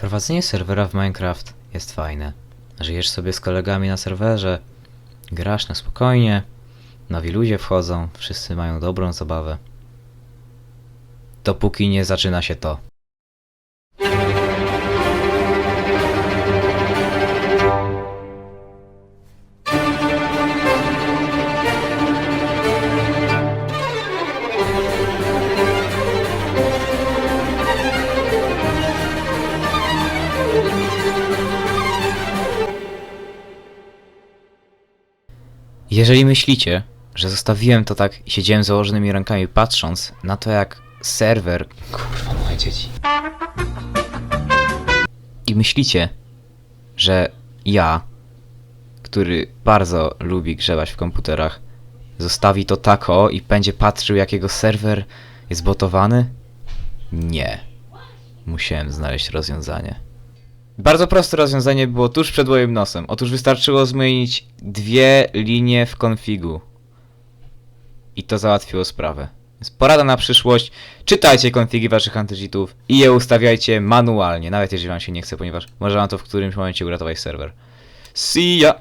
Prowadzenie serwera w Minecraft jest fajne. Żyjesz sobie z kolegami na serwerze, grasz na spokojnie, nowi ludzie wchodzą, wszyscy mają dobrą zabawę. Dopóki nie zaczyna się to. Jeżeli myślicie, że zostawiłem to tak i siedziałem założonymi rękami patrząc na to jak serwer... Kurwa, moje dzieci. I myślicie, że ja, który bardzo lubi grzebać w komputerach, zostawi to tako i będzie patrzył jak jego serwer jest botowany? Nie. Musiałem znaleźć rozwiązanie. Bardzo proste rozwiązanie było tuż przed moim nosem. Otóż wystarczyło zmienić dwie linie w konfigu. I to załatwiło sprawę. Więc porada na przyszłość. Czytajcie konfigi waszych antycheatów i je ustawiajcie manualnie, nawet jeżeli wam się nie chce, ponieważ może wam to w którymś momencie uratować serwer. See ya!